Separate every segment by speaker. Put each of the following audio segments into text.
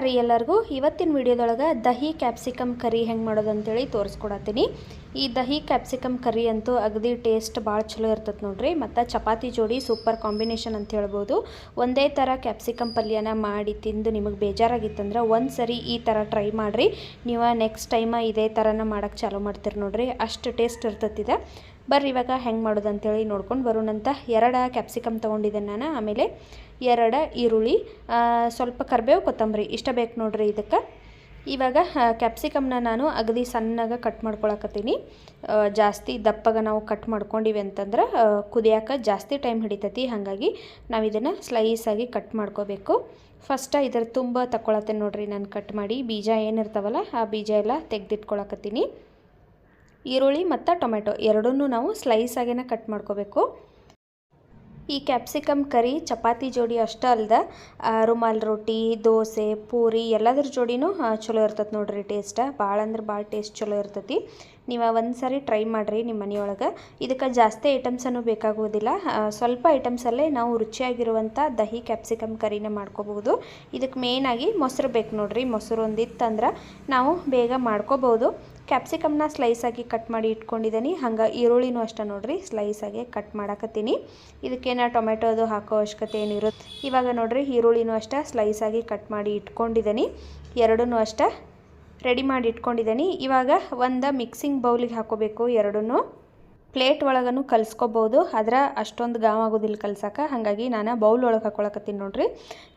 Speaker 1: ನಮಸ್ಕಾರ ರೀ ಎಲ್ಲರಿಗೂ. ಇವತ್ತಿನ ವಿಡಿಯೋದೊಳಗೆ ದಹಿ ಕ್ಯಾಪ್ಸಿಕಮ್ ಕರಿ ಹೆಂಗೆ ಮಾಡೋದು ಅಂತೇಳಿ ತೋರಿಸ್ಕೊಡತ್ತೀನಿ. ಈ ದಹಿ ಕ್ಯಾಪ್ಸಿಕಮ್ ಕರಿ ಅಂತೂ ಅಗದಿ ಟೇಸ್ಟ್ ಭಾಳ ಚಲೋ ಇರ್ತದೆ ನೋಡ್ರಿ. ಮತ್ತು ಚಪಾತಿ ಜೋಡಿ ಸೂಪರ್ ಕಾಂಬಿನೇಷನ್ ಅಂತ ಹೇಳ್ಬೋದು. ಒಂದೇ ಥರ ಕ್ಯಾಪ್ಸಿಕಮ್ ಪಲ್ಯನ ಮಾಡಿ ತಿಂದು ನಿಮಗೆ ಬೇಜಾರಾಗಿತ್ತಂದ್ರೆ ಒಂದು ಸರಿ ಈ ಥರ ಟ್ರೈ ಮಾಡಿರಿ. ನೀವು ನೆಕ್ಸ್ಟ್ ಟೈಮ ಇದೇ ಥರನ ಮಾಡೋಕ್ಕೆ ಚಾಲೂ ಮಾಡ್ತೀರಿ ನೋಡ್ರಿ. ಅಷ್ಟು ಟೇಸ್ಟ್ ಇರ್ತತಿದೆ. ಬರ್ರಿ, ಇವಾಗ ಹೆಂಗೆ ಮಾಡೋದು ಅಂತೇಳಿ ನೋಡ್ಕೊಂಡು ಬರೋಣಂತ ಎರಡು ಕ್ಯಾಪ್ಸಿಕಮ್ ತೊಗೊಂಡಿದ್ದೆ ನಾನು. ಆಮೇಲೆ ಎರಡು ಈರುಳ್ಳಿ ಸ್ವಲ್ಪ ಕರಿಬೇವು ಕೊತ್ತಂಬರಿ, ಇಷ್ಟ ಬೇಕು ನೋಡ್ರಿ ಇದಕ್ಕೆ. ಇವಾಗ ಕ್ಯಾಪ್ಸಿಕಮ್ನ ನಾನು ಅಗದಿ ಸಣ್ಣಗೆ ಕಟ್ ಮಾಡ್ಕೊಳಕತ್ತೀನಿ. ಜಾಸ್ತಿ ದಪ್ಪಗ ನಾವು ಕಟ್ ಮಾಡ್ಕೊಂಡಿವಿ ಅಂತಂದ್ರೆ ಕುದಿಯಾಕ ಜಾಸ್ತಿ ಟೈಮ್ ಹಿಡಿತೈತಿ. ಹಾಗಾಗಿ ನಾವು ಇದನ್ನು ಸ್ಲೈಸಾಗಿ ಕಟ್ ಮಾಡ್ಕೋಬೇಕು. ಫಸ್ಟ ಇದ್ರ ತುಂಬ ತಕ್ಕೊಳತ್ತೆ ನೋಡ್ರಿ, ನಾನು ಕಟ್ ಮಾಡಿ. ಬೀಜ ಏನಿರ್ತಾವಲ್ಲ ಆ ಬೀಜ ಎಲ್ಲ ತೆಗೆದಿಟ್ಕೊಳಕತ್ತೀನಿ. ಈರುಳ್ಳಿ ಮತ್ತು ಟೊಮೆಟೊ, ಎರಡನ್ನೂ ನಾವು ಸ್ಲೈಸ್ ಸ್ಲೈಸಾಗೇನೆ ಕಟ್ ಮಾಡ್ಕೋಬೇಕು. ಈ ಕ್ಯಾಪ್ಸಿಕಮ್ ಕರಿ ಚಪಾತಿ ಜೋಡಿ ಅಷ್ಟೇ ಅಲ್ಲದೆ ರುಮಾಲ್ ರೊಟ್ಟಿ ದೋಸೆ, ಪೂರಿ ಎಲ್ಲದ್ರ ಜೋಡಿನೂ ಚಲೋ ಇರ್ತದೆ ನೋಡಿರಿ ಟೇಸ್ಟ ಭಾಳ ಅಂದ್ರೆ ಭಾಳ ಟೇಸ್ಟ್ ಚಲೋ ಇರ್ತೈತಿ. ನೀವು ಒಂದು ಸಾರಿ ಟ್ರೈ ಮಾಡಿರಿ ನಿಮ್ಮ ಮನೆಯೊಳಗೆ. ಇದಕ್ಕೆ ಜಾಸ್ತಿ ಐಟಮ್ಸನ್ನು ಬೇಕಾಗುವುದಿಲ್ಲ. ಸ್ವಲ್ಪ ಐಟಮ್ಸಲ್ಲೇ ನಾವು ರುಚಿಯಾಗಿರುವಂಥ ದಹಿ ಕ್ಯಾಪ್ಸಿಕಮ್ ಕರಿನ ಮಾಡ್ಕೋಬಹುದು. ಇದಕ್ಕೆ ಮೇಯ್ನಾಗಿ ಮೊಸರು ಬೇಕು ನೋಡ್ರಿ. ಮೊಸರು ಒಂದಿತ್ತಂದ್ರೆ ನಾವು ಬೇಗ ಮಾಡ್ಕೋಬೋದು ಕ್ಯಾಪ್ಸಿಕಮ್ನ ಸ್ಲೈಸಾಗಿ ಕಟ್ ಮಾಡಿ ಇಟ್ಕೊಂಡಿದ್ದೀನಿ ಹಂಗೆ ಈರುಳ್ಳಿನೂ ಅಷ್ಟೇ ನೋಡ್ರಿ. ಆಗಿ ಕಟ್ ಮಾಡಾಕತ್ತೀನಿ. ಇದಕ್ಕೇನ ಟೊಮೆಟೊದು ಹಾಕೋ ಅವಶ್ಯಕತೆ ಏನಿರುತ್ತೆ ಇವಾಗ ನೋಡ್ರಿ, ಈರುಳ್ಳಿನೂ ಅಷ್ಟೇ ಸ್ಲೈಸಾಗಿ ಕಟ್ ಮಾಡಿ ಇಟ್ಕೊಂಡಿದ್ದೀನಿ ಎರಡೂ ಅಷ್ಟೇ ರೆಡಿ ಮಾಡಿ ಇಟ್ಕೊಂಡಿದ್ದೀನಿ. ಇವಾಗ ಒಂದು ಮಿಕ್ಸಿಂಗ್ ಬೌಲಿಗೆ ಹಾಕೋಬೇಕು ಎರಡೂ ಪ್ಲೇಟ್ ಒಳಗೂ ಕಲಿಸ್ಕೋಬೋದು. ಆದ್ರೆ ಅಷ್ಟೊಂದು ಗಾವಾಗೋದಿಲ್ಲ ಆಗೋದಿಲ್ಲ ಕಲ್ಸಕ್ಕೆ ಹಾಗಾಗಿ ನಾನು ಬೌಲ್ ಒಳಗೆ ಹಾಕೊಳಕತ್ತೀನಿ ನೋಡಿರಿ.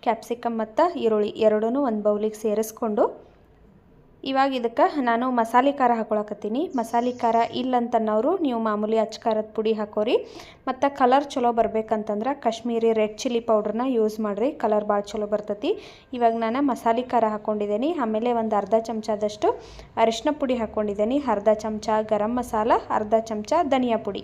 Speaker 1: ಕ್ಯಾಪ್ಸಿಕಮ್ ಮತ್ತು ಈರುಳ್ಳಿ ಎರಡೂ ಒಂದು ಬೌಲಿಗೆ ಸೇರಿಸ್ಕೊಂಡು. ಇವಾಗ ಇದಕ್ಕೆ ನಾನು ಮಸಾಲೆ ಖಾರ ಹಾಕೊಳಕತ್ತೀನಿ. ಮಸಾಲೆ ಖಾರ ಇಲ್ಲಂತನ್ನೋರು ನೀವು ಮಾಮೂಲಿ ಅಚ್ಚ ಖಾರದ ಪುಡಿ ಹಾಕೋರಿ. ಮತ್ತು ಕಲರ್ ಚಲೋ ಬರ್ಬೇಕಂತಂದ್ರೆ ಕಾಶ್ಮೀರಿ ರೆಡ್ ಚಿಲ್ಲಿ ಪೌಡ್ರನ್ನ ಯೂಸ್ ಮಾಡಿರಿ. ಕಲರ್ ಭಾಳ ಚಲೋ ಬರ್ತೈತಿ. ಇವಾಗ ನಾನು ಮಸಾಲೆ ಖಾರ ಹಾಕ್ಕೊಂಡಿದ್ದೀನಿ ಆಮೇಲೆ ಒಂದು ಅರ್ಧ ಚಮಚದಷ್ಟು ಅರಿಶಿನ ಪುಡಿ ಹಾಕ್ಕೊಂಡಿದ್ದೀನಿ ಅರ್ಧ ಚಮಚ ಗರಂ ಮಸಾಲ, ಅರ್ಧ ಚಮಚ ಧನಿಯಾ ಪುಡಿ.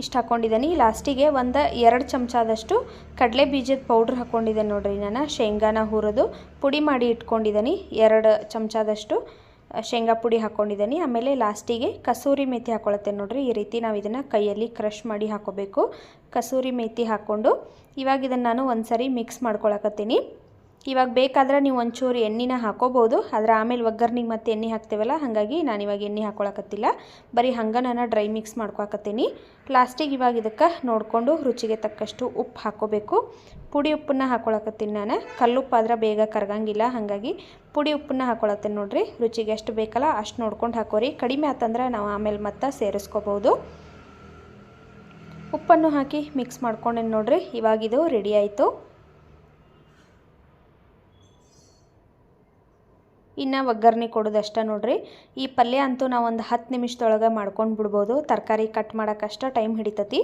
Speaker 1: ಇಷ್ಟು ಹಾಕ್ಕೊಂಡಿದ್ದೀನಿ ಲಾಸ್ಟಿಗೆ ಒಂದು ಎರಡು ಚಮಚದಷ್ಟು ಕಡಲೆ ಬೀಜದ ಪೌಡ್ರ್ ಹಾಕ್ಕೊಂಡಿದ್ದೇನೆ ನೋಡ್ರಿ ನಾನು. ಶೇಂಗಾನ ಹುರಿದು ಪುಡಿ ಮಾಡಿ ಇಟ್ಕೊಂಡಿದ್ದೀನಿ ಎರಡು ಚಮಚದಷ್ಟು ಶೇಂಗಾ ಪುಡಿ ಹಾಕ್ಕೊಂಡಿದ್ದೀನಿ ಆಮೇಲೆ ಲಾಸ್ಟಿಗೆ ಕಸೂರಿ ಮೇತಿ ಹಾಕ್ಕೊಳತ್ತೆ ನೋಡಿರಿ. ಈ ರೀತಿ ನಾವು ಇದನ್ನು ಕೈಯಲ್ಲಿ ಕ್ರಷ್ ಮಾಡಿ ಹಾಕೋಬೇಕು. ಕಸೂರಿ ಮೇಥಿ ಹಾಕ್ಕೊಂಡು ಇವಾಗ ಇದನ್ನು ನಾನು ಒಂದು ಮಿಕ್ಸ್ ಮಾಡ್ಕೊಳಕತ್ತೀನಿ. ಇವಾಗ ಬೇಕಾದ್ರೆ ನೀವು ಒಂಚೂರು ಎಣ್ಣೆನ ಹಾಕೋಬೋದು. ಆದರೆ ಆಮೇಲೆ ಒಗ್ಗರ್ನಿಗೆ ಮತ್ತೆ ಎಣ್ಣೆ ಹಾಕ್ತೇವಲ್ಲ, ಹಾಗಾಗಿ ನಾನು ಇವಾಗ ಎಣ್ಣೆ ಹಾಕೊಳಕತ್ತಿಲ್ಲ. ಬರೀ ಹಂಗೆ ನಾನು ಡ್ರೈ ಮಿಕ್ಸ್ ಮಾಡ್ಕೊಳಕತ್ತೀನಿ. ಲಾಸ್ಟಿಗೆ ಇವಾಗ ಇದಕ್ಕೆ ನೋಡಿಕೊಂಡು ರುಚಿಗೆ ತಕ್ಕಷ್ಟು ಉಪ್ಪು ಹಾಕೋಬೇಕು. ಪುಡಿ ಉಪ್ಪನ್ನ ಹಾಕೊಳಕತ್ತೀನಿ ನಾನು. ಕಲ್ಲುಪ್ಪು ಆದ್ರೆ ಬೇಗ ಕರಗಂಗಿಲ್ಲ, ಹಾಗಾಗಿ ಪುಡಿ ಉಪ್ಪನ್ನ ಹಾಕೊಳತ್ತೇನೆ ನೋಡಿರಿ. ರುಚಿಗೆ ಎಷ್ಟು ಬೇಕಲ್ಲ ಅಷ್ಟು ನೋಡ್ಕೊಂಡು ಹಾಕೋರಿ. ಕಡಿಮೆ ಆತಂದ್ರೆ ನಾವು ಆಮೇಲೆ ಮತ್ತೆ ಸೇರಿಸ್ಕೋಬೋದು. ಉಪ್ಪನ್ನು ಹಾಕಿ ಮಿಕ್ಸ್ ಮಾಡ್ಕೊಂಡೇನು ನೋಡಿರಿ. ಇವಾಗಿದು ರೆಡಿ ಆಯಿತು. ಇನ್ನು ಒಗ್ಗರಣೆ ಕೊಡೋದಷ್ಟೇ ನೋಡ್ರಿ. ಈ ಪಲ್ಯ ಅಂತೂ ನಾವು ಒಂದು ಹತ್ತು ನಿಮಿಷದೊಳಗೆ ಮಾಡ್ಕೊಂಡು ಬಿಡ್ಬೋದು. ತರಕಾರಿ ಕಟ್ ಮಾಡೋಕ್ಕಷ್ಟ ಟೈಮ್ ಹಿಡಿತತಿ.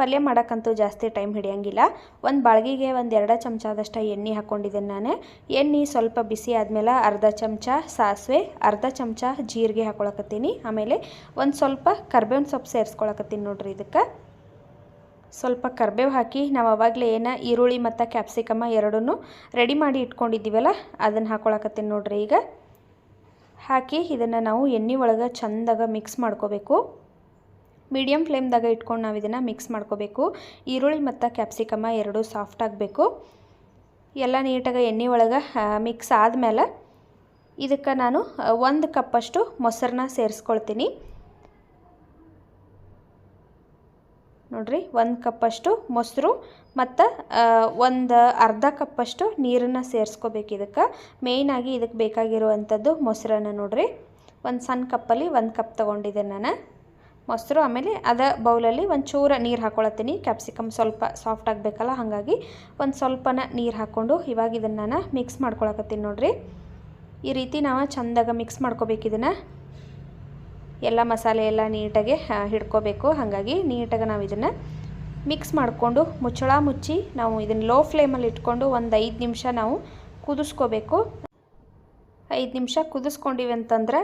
Speaker 1: ಪಲ್ಯ ಮಾಡೋಕ್ಕಂತೂ ಜಾಸ್ತಿ ಟೈಮ್ ಹಿಡಿಯಂಗಿಲ್ಲ. ಒಂದು ಬಾಳ್ಗಿಗೆ ಒಂದು ಎರಡು ಚಮಚದಷ್ಟು ಎಣ್ಣೆ ಹಾಕ್ಕೊಂಡಿದ್ದೀನಿ ನಾನು. ಎಣ್ಣೆ ಸ್ವಲ್ಪ ಬಿಸಿ ಆದಮೇಲೆ ಅರ್ಧ ಚಮಚ ಸಾಸಿವೆ, ಅರ್ಧ ಚಮಚ ಜೀರಿಗೆ ಹಾಕೊಳಕತ್ತೀನಿ. ಆಮೇಲೆ ಒಂದು ಸ್ವಲ್ಪ ಕರ್ಬೇವಿನ ಸೊಪ್ಪು ಸೇರಿಸ್ಕೊಳಕತ್ತೀನಿ ನೋಡ್ರಿ ಇದಕ್ಕೆ. ಸ್ವಲ್ಪ ಕರ್ಬೇವು ಹಾಕಿ ನಾವು ಅವಾಗಲೇ ಏನು ಈರುಳ್ಳಿ ಮತ್ತು ಕ್ಯಾಪ್ಸಿಕಮ್ಮ ಎರಡನ್ನೂ ರೆಡಿ ಮಾಡಿ ಇಟ್ಕೊಂಡಿದ್ದೀವಲ್ಲ, ಅದನ್ನು ಹಾಕೊಳಕತ್ತೀನಿ ನೋಡ್ರಿ ಈಗ. ಹಾಕಿ ಇದನ್ನು ನಾವು ಎಣ್ಣೆ ಒಳಗೆ ಚಂದಾಗ ಮಿಕ್ಸ್ ಮಾಡ್ಕೋಬೇಕು. ಮೀಡಿಯಮ್ ಫ್ಲೇಮ್ದಾಗ ಇಟ್ಕೊಂಡು ನಾವು ಇದನ್ನು ಮಿಕ್ಸ್ ಮಾಡ್ಕೋಬೇಕು. ಈರುಳ್ಳಿ ಮತ್ತು ಕ್ಯಾಪ್ಸಿಕಮ್ಮ ಎರಡೂ ಸಾಫ್ಟ್ ಆಗಬೇಕು. ಎಲ್ಲ ನೀಟಾಗಿ ಎಣ್ಣೆ ಒಳಗೆ ಮಿಕ್ಸ್ ಆದಮೇಲೆ ಇದಕ್ಕೆ ನಾನು ಒಂದು ಕಪ್ಪಷ್ಟು ಮೊಸರನ್ನ ಸೇರಿಸ್ಕೊಳ್ತೀನಿ. ನೋಡ್ರಿ, ಒಂದು ಕಪ್ಪಷ್ಟು ಮೊಸರು, ಮತ್ತು ಒಂದು ಅರ್ಧ ಕಪ್ಪಷ್ಟು ನೀರನ್ನು ಸೇರಿಸ್ಕೋಬೇಕು ಇದಕ್ಕೆ. ಮೇಯ್ನಾಗಿ ಇದಕ್ಕೆ ಬೇಕಾಗಿರುವಂಥದ್ದು ಮೊಸರನ್ನ ನೋಡ್ರಿ. ಒಂದು ಸಣ್ಣ ಕಪ್ಪಲ್ಲಿ ಒಂದು ಕಪ್ ತೊಗೊಂಡಿದ್ದೆ ನಾನು. ಮೊಸರು ಆಮೇಲೆ ಅದ ಬೌಲಲ್ಲಿ ಒಂದು ಚೂರ ನೀರು ಹಾಕ್ಕೊಳತ್ತೀನಿ ಕ್ಯಾಪ್ಸಿಕಮ್ ಸ್ವಲ್ಪ ಸಾಫ್ಟ್ ಆಗಬೇಕಲ್ಲ, ಹಾಗಾಗಿ ಒಂದು ಸ್ವಲ್ಪನ ನೀರು ಹಾಕ್ಕೊಂಡು ಇವಾಗ ಇದನ್ನು ನಾನು ಮಿಕ್ಸ್ ಮಾಡ್ಕೊಳಕತ್ತೀನಿ ನೋಡ್ರಿ. ಈ ರೀತಿ ನಾವು ಚಂದಾಗ ಮಿಕ್ಸ್ ಮಾಡ್ಕೋಬೇಕು ಇದನ್ನು. ಎಲ್ಲ ಮಸಾಲೆ ಎಲ್ಲ ನೀಟಾಗಿ ಹಿಡ್ಕೋಬೇಕು. ಹಾಗಾಗಿ ನೀಟಾಗಿ ನಾವು ಇದನ್ನು ಮಿಕ್ಸ್ ಮಾಡಿಕೊಂಡು ಮುಚ್ಚಳ ಮುಚ್ಚಿ ನಾವು ಇದನ್ನು ಲೋ ಫ್ಲೇಮಲ್ಲಿ ಇಟ್ಕೊಂಡು ಒಂದು ಐದು ನಿಮಿಷ ನಾವು ಕುದಿಸ್ಕೋಬೇಕು. ಐದು ನಿಮಿಷ ಕುದಿಸ್ಕೊಂಡಿವಿ ಅಂತಂದ್ರೆ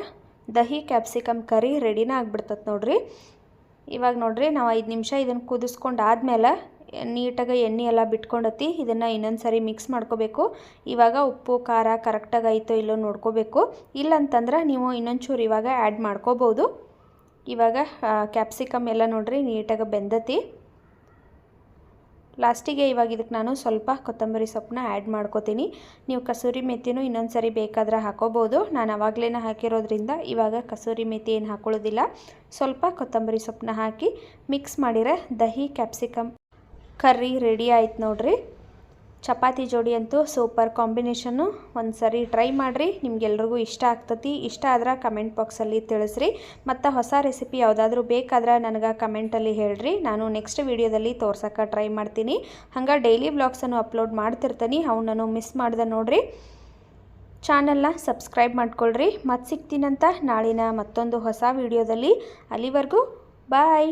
Speaker 1: ದಹಿ ಕ್ಯಾಪ್ಸಿಕಮ್ ಕರಿ ರೆಡಿನೇ ಆಗಿಬಿಡ್ತದೆ ನೋಡಿರಿ. ಇವಾಗ ನೋಡಿರಿ ನಾವು ಐದು ನಿಮಿಷ ಇದನ್ನು ಕುದಿಸ್ಕೊಂಡು ಆದಮೇಲೆ ನೀಟಾಗಿ ಎಣ್ಣೆ ಎಲ್ಲ ಬಿಟ್ಕೊಂಡತಿ, ಇದನ್ನು ಇನ್ನೊಂದು ಸಾರಿ ಮಿಕ್ಸ್ ಮಾಡ್ಕೋಬೇಕು. ಇವಾಗ ಉಪ್ಪು, ಖಾರ ಕರೆಕ್ಟಾಗಿ ಆಯಿತೋ ಇಲ್ಲೋ ನೋಡ್ಕೋಬೇಕು. ಇಲ್ಲಂತಂದ್ರೆ ನೀವು ಇನ್ನೊಂಚೂರು ಇವಾಗ ಆ್ಯಡ್ ಮಾಡ್ಕೋಬೋದು. ಇವಾಗ ಕ್ಯಾಪ್ಸಿಕಮ್ ಎಲ್ಲ ನೋಡ್ರಿ ನೀಟಾಗಿ ಬೆಂದತಿ. ಲಾಸ್ಟಿಗೆ ಇವಾಗ ಇದಕ್ಕೆ ನಾನು ಸ್ವಲ್ಪ ಕೊತ್ತಂಬರಿ ಸೊಪ್ಪನ್ನ ಆ್ಯಡ್ ಮಾಡ್ಕೋತೀನಿ. ನೀವು ಕಸೂರಿ ಮೆಥಿನೂ ಇನ್ನೊಂದು ಸರಿ ಬೇಕಾದ್ರೆ ಹಾಕೋಬೋದು. ನಾನು ಅವಾಗಲೇ ಹಾಕಿರೋದ್ರಿಂದ ಇವಾಗ ಕಸೂರಿ ಮೆಥಿ ಏನು ಹಾಕೊಳ್ಳೋದಿಲ್ಲ. ಸ್ವಲ್ಪ ಕೊತ್ತಂಬರಿ ಸೊಪ್ಪನ್ನ ಹಾಕಿ ಮಿಕ್ಸ್ ಮಾಡಿರೆ ದಹಿ ಕ್ಯಾಪ್ಸಿಕಮ್ ಕರ್ರಿ ರೆಡಿ ಆಯ್ತು ನೋಡ್ರಿ. ಚಪಾತಿ ಜೋಡಿ ಅಂತೂ ಸೂಪರ್ ಕಾಂಬಿನೇಷನ್ನು ಒಂದು ಸರಿ ಟ್ರೈ ಮಾಡಿರಿ. ನಿಮಗೆಲ್ರಿಗೂ ಇಷ್ಟ ಆಗ್ತತಿ. ಇಷ್ಟ ಆದ್ರೆ ಕಮೆಂಟ್ ಬಾಕ್ಸಲ್ಲಿ ತಿಳಿಸ್ರಿ. ಮತ್ತು ಹೊಸ ರೆಸಿಪಿ ಯಾವುದಾದ್ರೂ ಬೇಕಾದ್ರೆ ನನಗೆ ಕಮೆಂಟಲ್ಲಿ ಹೇಳ್ರಿ. ನಾನು ನೆಕ್ಸ್ಟ್ ವೀಡಿಯೋದಲ್ಲಿ ತೋರ್ಸೋಕೆ ಟ್ರೈ ಮಾಡ್ತೀನಿ. ಹಂಗೆ ಡೈಲಿ ಬ್ಲಾಗ್ಸನ್ನು ಅಪ್ಲೋಡ್ ಮಾಡ್ತಿರ್ತೀನಿ. ನಾನು ಮಿಸ್ ಮಾಡ್ದೆ ನೋಡ್ರಿ. ಚಾನಲ್ನ ಸಬ್ಸ್ಕ್ರೈಬ್ ಮಾಡ್ಕೊಳ್ರಿ. ಮತ್ತೆ ಸಿಗ್ತೀನಂತ ನಾಳಿನ ಮತ್ತೊಂದು ಹೊಸ ವೀಡಿಯೋದಲ್ಲಿ ಅಲ್ಲಿವರೆಗೂ ಬಾಯ್